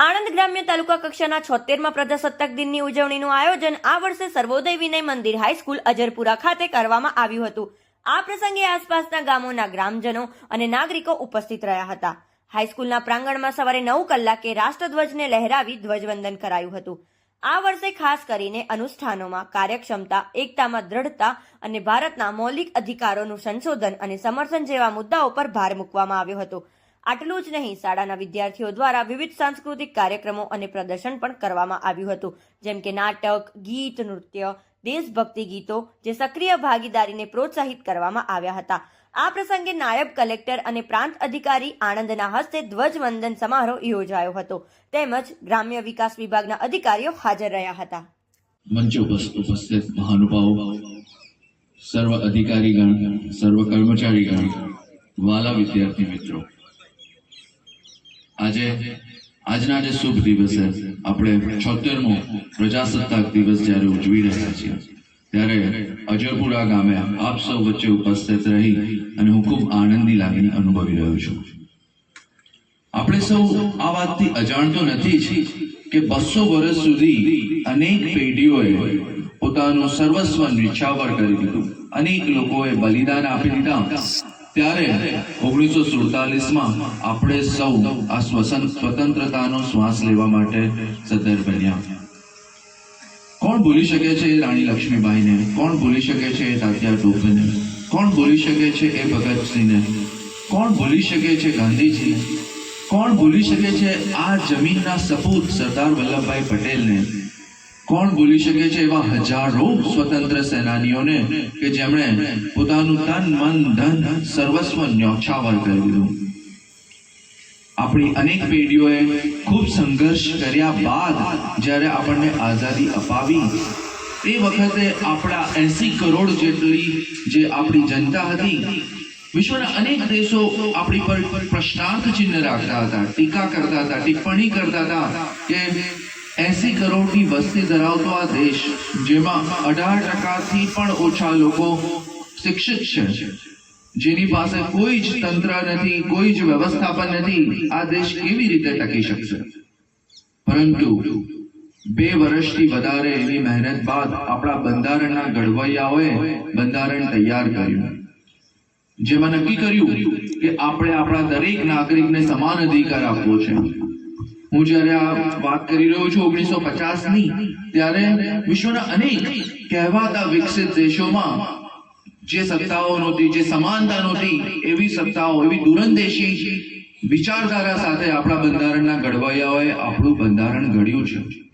આણંદ ગ્રામ્ય તાલુકા કક્ષાના છોતેરમાં પ્રજાસત્તાક દિનની ઉજવણીનું આયોજન આ વર્ષે સર્વોદય વિનય મંદિર હાઈસ્કૂલ અજરપુરા ખાતે કરવામાં આવ્યું હતું. આ પ્રસંગે આસપાસના ગામોના ગ્રામજનો અને નાગરિકો ઉપસ્થિત રહ્યા હતા. હાઈસ્કૂલના પ્રાંગણમાં સવારે નવ કલાકે રાષ્ટ્રધ્વજને લહેરાવી ધ્વજવંદન કરાયું હતું. આ વર્ષે ખાસ કરીને અનુષ્ઠાનોમાં કાર્યક્ષમતા, એકતામાં દ્રઢતા અને ભારતના મૌલિક અધિકારોનું સંશોધન અને સમર્થન જેવા મુદ્દાઓ પર ભાર મૂકવામાં આવ્યો હતો. આટલું જ નહીં, શાળાના વિદ્યાર્થીઓ દ્વારા વિવિધ સાંસ્કૃતિક કાર્યક્રમો અને પ્રદર્શન પણ કરવામાં આવ્યું હતું. જેમ કે નાટક, ગીત, નૃત્ય, દેશભક્તિ ગીતો, જે સક્રિય ભાગીદારીને પ્રોત્સાહિત કરવામાં આવ્યા હતા. આ પ્રસંગે નાયબ કલેક્ટર અને પ્રાંત અધિકારી આણંદના હસ્તે ધ્વજવંદન સમારોહ યોજાયો હતો. તેમજ ગ્રામ્ય વિકાસ વિભાગના અધિકારીઓ હાજર રહ્યા હતા. મંચ ઉપસ્થિત મહાનુભાવો, સર્વ અધિકારીગણ, સર્વ કર્મચારીગણ, વાલા વિદ્યાર્થી મિત્રો આજે, આજના જે શુભ દિવસે આપણે છોતેરમો પ્રજાસત્તાક દિવસ જ્યારે ઉજવી રહ્યા છીએ, ત્યારે અજરપુરા ગામે આપ સૌ વચ્ચે ઉપસ્થિત રહી અને હું ખૂબ આનંદની લાગણી અનુભવી રહ્યો છું. આપણે સૌ આ વાતથી અજાણતો નથી કે બસો વર્ષ સુધી અનેક પેઢીઓએ પોતાનું સર્વસ્વ નિછાવર કરી દીધું. અનેક લોકોએ બલિદાન આપી દીધા. ત્યારે ઓગણીસો સુડતાલીસમાં આપણે સૌ આ શ્વસન સ્વતંત્રતાનો શ્વાસ લેવા માટે સદ્ધર બન્યા. કોણ ભૂલી શકે છે રાણી લક્ષ્મીબાઈને? કોણ ભૂલી શકે છે એ તાત્યા ટોપેને? કોણ ભૂલી શકે છે એ ભગતસિંહને? કોણ ભૂલી શકે છે ગાંધીજીને કોણ ભૂલી શકે છે આ જમીનના સપૂત સરદાર વલ્લભભાઈ પટેલને? કોણ ભૂલી શકે છે એવા હજારો સ્વતંત્ર સેનાનીઓને કે જેમણે પોતાનું તન, મન, ધન સર્વસ્વ ન્યોછાવર કરી દીધું? આપણી અનેક પેઢીઓએ ખૂબ સંઘર્ષ કર્યા બાદ જ્યારે આપણને આઝાદી અપાવી, તે વખતે આપણા એસી કરોડ જેટલી જે આપણી જનતા હતી, વિશ્વના અનેક દેશો આપણી પર પ્રશ્નાર્થ ચિહ્ન રાખતા હતા, ટીકા કરતા હતા, ટિપ્પણી કરતા હતા કે એસી કરોડની વસ્તી ધરાવતો આ દેશ, જેમાં અઢાર ટકાથી પણ ઓછા લોકો શિક્ષિત છે. જેની પાસે કોઈ જ તંત્ર નથી, કોઈ જ વ્યવસ્થાપન નથી, આ દેશ કેવી રીતે ટકી શકશે? પરંતુ બે વર્ષથી વધારે એની મહેનત બાદ આપણા બંધારણના ઘડવૈયાઓએ બંધારણ તૈયાર કર્યું. જેમાં નક્કી કર્યું કે આપણે આપણા દરેક નાગરિકને સમાન અધિકાર આપવો છે. હું જ્યારે આ વાત કરી રહ્યો છું ઓગણીસો પચાસની ત્યારે વિશ્વના અનેક કહેવાતા વિકસિત દેશોમાં જે સત્તાઓ નહોતી, જે સમાનતા નહોતી, એવી સત્તાઓ, એવી દૂરંદેશી વિચારધારા સાથે આપણા બંધારણના ઘડવૈયાઓએ આપણું બંધારણ ઘડ્યું છે.